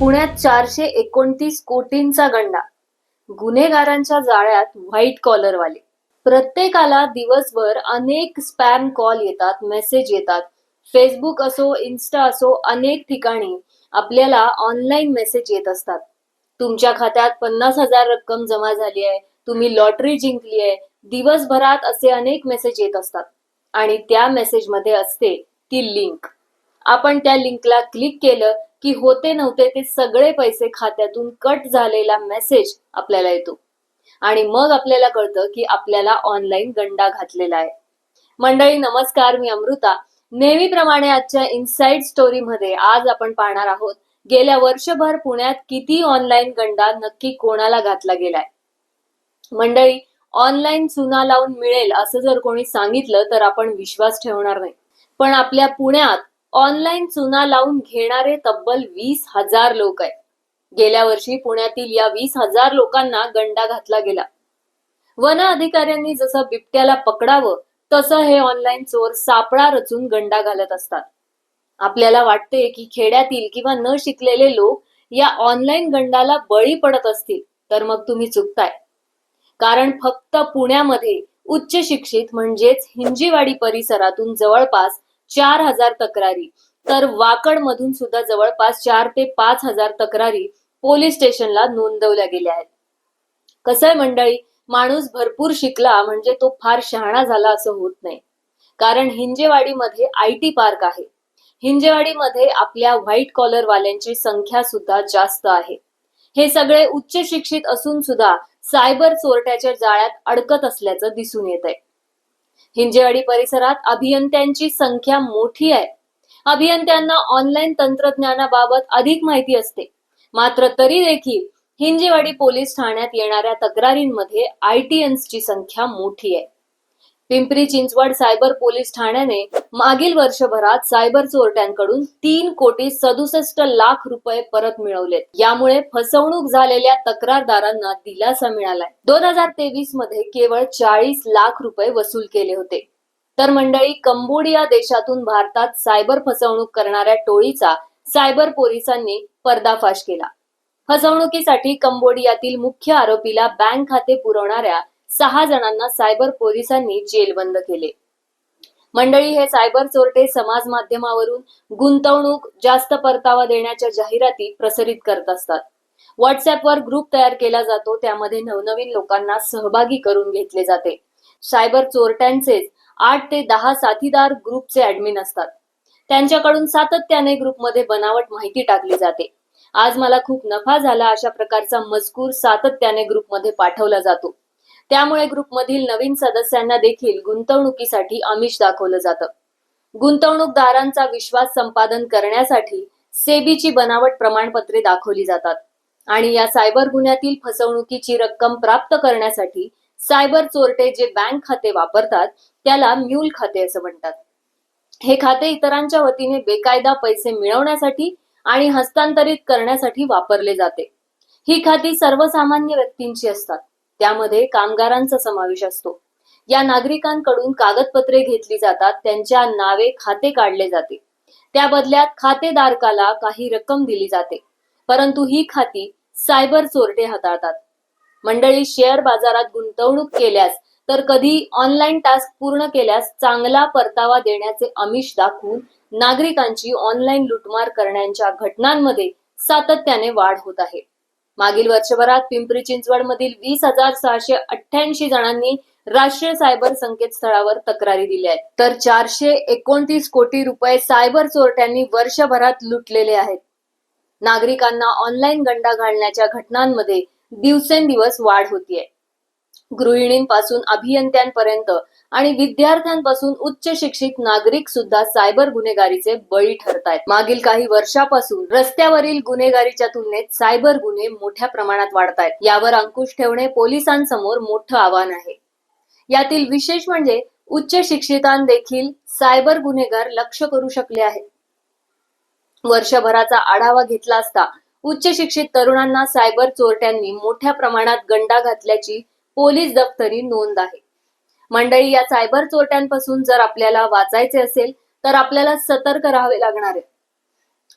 पुण्यात चारशे एकोणतीस कोटींचा गंडा. गुन्हेगारांच्या जाळ्यात व्हाईट कॉलरवाले. प्रत्येकाला दिवसभर अनेक स्पॅम कॉल येतात मेसेज येतात. फेसबुक असो इन्स्टा असो अनेक ठिकाणी आपल्याला ऑनलाईन मेसेज येत असतात. तुमच्या खात्यात पन्नास हजार रक्कम जमा झाली आहे तुम्ही लॉटरी जिंकली आहे दिवसभरात असे अनेक मेसेज येत असतात. आणि त्या मेसेजमध्ये असते ती लिंक. आपण त्या लिंकला क्लिक केलं की होते नव्हते ते सगळे पैसे खात्यातून कट झालेला मेसेज आपल्याला येतो. आणि मग आपल्याला कळतं की आपल्याला ऑनलाईन गंडा घातलेला आहे. मंडळी नमस्कार मी अमृता. नेहमीप्रमाणे आजच्या इनसाईड स्टोरी मध्ये आज आपण पाहणार आहोत गेल्या वर्षभर पुण्यात किती ऑनलाईन गंडा नक्की कोणाला घातला गेलाय? मंडळी ऑनलाईन चुना लावून मिळेल असं जर कोणी सांगितलं तर आपण विश्वास ठेवणार नाही. पण आपल्या पुण्यात ऑनलाईन चुना लावून घेणारे तब्बल वीस हजार लोक आहेत. गेल्या वर्षी पुण्यातील या वीस हजार लोकांना गंडा घातला गेला. वन अधिकाऱ्यांनी जसं बिबट्याला पकडावं तसं हे ऑनलाईन चोर सापळा रचून गंडा घालत असतात. आपल्याला वाटते की खेड्यातील किंवा न शिकलेले लोक या ऑनलाईन गंडाला बळी पडत असतील तर मग तुम्ही चुकताय. कारण फक्त पुण्यामध्ये उच्च शिक्षित म्हणजेच हिंजीवाडी परिसरातून जवळपास चार हजार तक्रारी. तर वाकड मधून सुद्धा जवळपास चार ते पाच हजार तक्रारी पोलीस स्टेशनला नोंदवल्या गेल्या आहेत. कसं आहे मंडळी माणूस भरपूर शिकला म्हणजे तो फार शहाणा झाला असं होत नाही. कारण हिंजेवाडीमध्ये आय टी पार्क आहे. हिंजेवाडीमध्ये आपल्या व्हाईट कॉलर वाल्यांची संख्या सुद्धा जास्त आहे. हे सगळे उच्च शिक्षित असून सुद्धा सायबर चोरट्याच्या जाळ्यात अडकत असल्याचं दिसून येत आहे हिंजेवाडी परिसरात अभियंत्यांची संख्या मोठी आहे. अभियंत्यांना ऑनलाईन तंत्रज्ञानाबाबत अधिक माहिती असते. मात्र तरी देखील हिंजेवाडी पोलीस ठाण्यात येणाऱ्या तक्रारींमध्ये आय टी ची संख्या मोठी आहे. पिंपरी चिंचवड सायबर पोलीस ठाण्याने मागील वर्षभरात सायबर चोरट्यांकडून तीन कोटी सदुसष्ट लाख रुपये परत मिळवलेत यामुळे फसवणूक झालेल्या तक्रारदारांना दिलासा मिळालाय. दोन हजार तेवीसमध्ये केवळ चाळीस लाख रुपये वसूल केले होते. तर मंडळी कंबोडिया देशातून भारतात सायबर फसवणूक करणाऱ्या टोळीचा सायबर पोलिसांनी पर्दाफाश केला. फसवणुकीसाठी कंबोडियातील मुख्य आरोपीला बँक खाते पुरवणाऱ्या सहा जणांना सायबर पोलिसांनी जेलबंद केले. मंडळी हे सायबर चोरटे समाज माध्यमावरून गुंतवणूक जास्त परतावा देण्याच्या जाहिराती प्रसारित करत असतात. व्हॉट्सअपवर ग्रुप तयार केला जातो त्यामध्ये नवनवीन लोकांना सहभागी करून घेतले जाते. सायबर चोरट्यांचेच आठ ते दहा साथीदार ग्रुपचे ऍडमिन असतात. त्यांच्याकडून सातत्याने ग्रुपमध्ये बनावट माहिती टाकली जाते. आज मला खूप नफा झाला अशा प्रकारचा मजकूर सातत्याने ग्रुपमध्ये पाठवला जातो. त्यामुळे ग्रुपमधील नवीन सदस्यांना देखील गुंतवणुकीसाठी आमिष दाखवलं जातं. गुंतवणूकदारांचा विश्वास संपादन करण्यासाठी सेबीची बनावट प्रमाणपत्रे दाखवली जातात आणि या सायबर गुन्ह्यातील फसवणुकीची रक्कम प्राप्त करण्यासाठी सायबर चोरटे जे बँक खाते वापरतात त्याला म्यूल खाते असं म्हणतात. हे खाते इतरांच्या वतीने बेकायदा पैसे मिळवण्यासाठी आणि हस्तांतरित करण्यासाठी वापरले जाते. ही खाती सर्वसामान्य व्यक्तींची असतात. त्यामध्ये कामगारांचा समावेश असतो. या नागरिकांकडून कागदपत्रे घेतली जातात त्यांच्या नावे खाते काढले जाते. त्या बदल्यात खातेधारकाला काही रक्कम दिली जाते. परंतु ही खाती सायबर चोरटे हाताळतात. मंडळी शेअर बाजारात गुंतवणूक केल्यास तर कधी ऑनलाईन टास्क पूर्ण केल्यास चांगला परतावा देण्याचे आमिष दाखवून नागरिकांची ऑनलाईन लुटमार करण्याच्या घटनांमध्ये सातत्याने वाढ होत आहे. मागील वर्षभरात पिंपरी चिंचवड मधील वीस हजार सहाशे अठ्ठ्याऐंशी जणांनी राष्ट्रीय सायबर संकेतस्थळावर तक्रारी दिल्या आहेत. तर चारशे एकोणतीस कोटी रुपये सायबर चोरट्यांनी वर्षभरात लुटलेले आहेत. नागरिकांना ऑनलाईन गंडा घालण्याच्या घटनांमध्ये दिवसेंदिवस वाढ होतीये. गृहिणींपासून अभियंत्यांपर्यंत आणि विद्यार्थ्यांपासून उच्च शिक्षित नागरिक सुद्धा सायबर गुन्हेगारीचे बळी ठरत आहेत मागील काही वर्षापासून रस्त्यावरील गुन्हेगारीच्या तुलनेत सायबर गुन्हे मोठ्या प्रमाणात वाढतायत. यावर अंकुश ठेवणे पोलिसांसमोर मोठं आव्हान आहे. यातील विशेष म्हणजे उच्च शिक्षितां देखील सायबर गुन्हेगार लक्ष करू शकले आहेत. वर्षभराचा आढावा घेतला असता उच्च शिक्षित तरुणांना सायबर चोरट्यांनी मोठ्या प्रमाणात गंडा घातल्याची पोलीस दफ्तरी नोंद आहे. मंडळी या सायबर चोरट्यांपासून जर आपल्याला वाचायचे असेल तर आपल्याला सतर्क राहावे लागणार आहे.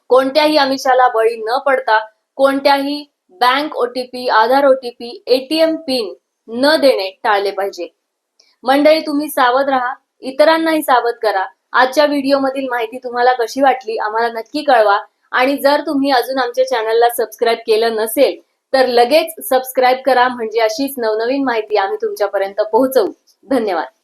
कोणत्याही आमिषाला बळी न पडता कोणत्याही bank OTP Aadhaar OTP ATM PIN न देणे टाळले पाहिजे. मंडळी तुम्ही सावध राहा इतरांनाही सावध करा. आजच्या व्हिडिओमधील माहिती तुम्हाला कशी वाटली आम्हाला नक्की कळवा. आणि जर तुम्ही अजून आमच्या चॅनलला सबस्क्राईब केलं नसेल तर लगेच सबस्क्राईब करा म्हणजे अशीच नवनवीन माहिती आम्ही तुमच्यापर्यंत पोहोचवू. धन्यवाद.